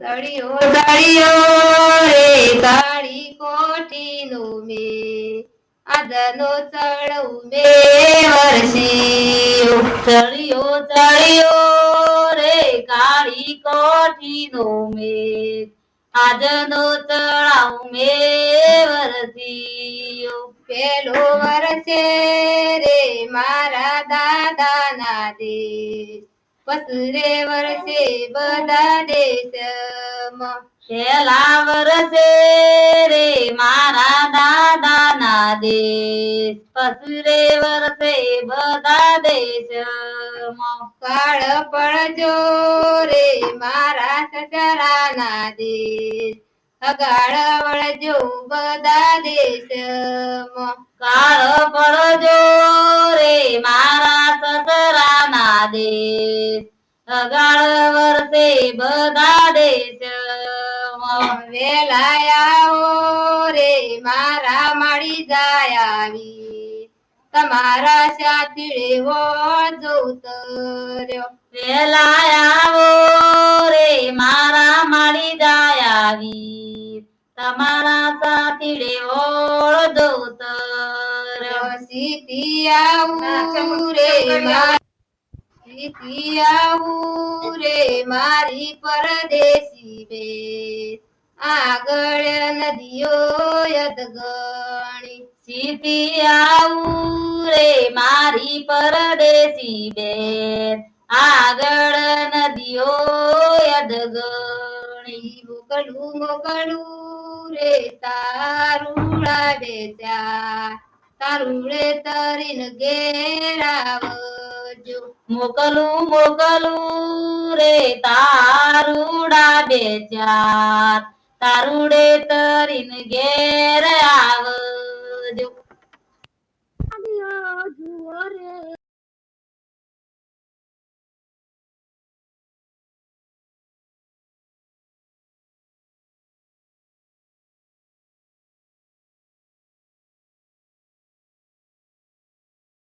તળિયો તળિયો રે કાળી કોઠીનો મે આદનો ચડવું મે વરસી ચડિયો ચડિયો રે કાળી કોઠી નું મે આજનો ચડાવ મે વરસ્યો પેલો વરસે રે, મારા દાદાના દેશ પસરે વરસે બધા દેશમાં. પેલા વરસે રે મારા દાદાના દેશ. પસરે વરસે બધા દેશમાં. કાળ પડજો રે મારા સસરાના દેશ. અગાળ વળજો બધા દેશમાં. કાળ પડજો દેશ અગાળ વરસે બધા દેશમાં વેલા આવો રે મારા માળી જાય આવી તમારા સાથીડે વળજો તર્યો વેલા આવો રે મારા માળી જાય આવી તમારા સાથીડે સીતી આવું રે મારી પરદેશી બે આગળ નદીઓ યદગણી. સીતી આવું રે મારી પરદેશી બે આગળ નદીઓ યદગણી. મોકલું મોકલું રે તારુડા બેચા તારુડે તરીન ઘેરાવજો. મોકલું મોકલું રે તારુડા બે ચાર. તારુડે તરીને ઘેર આવ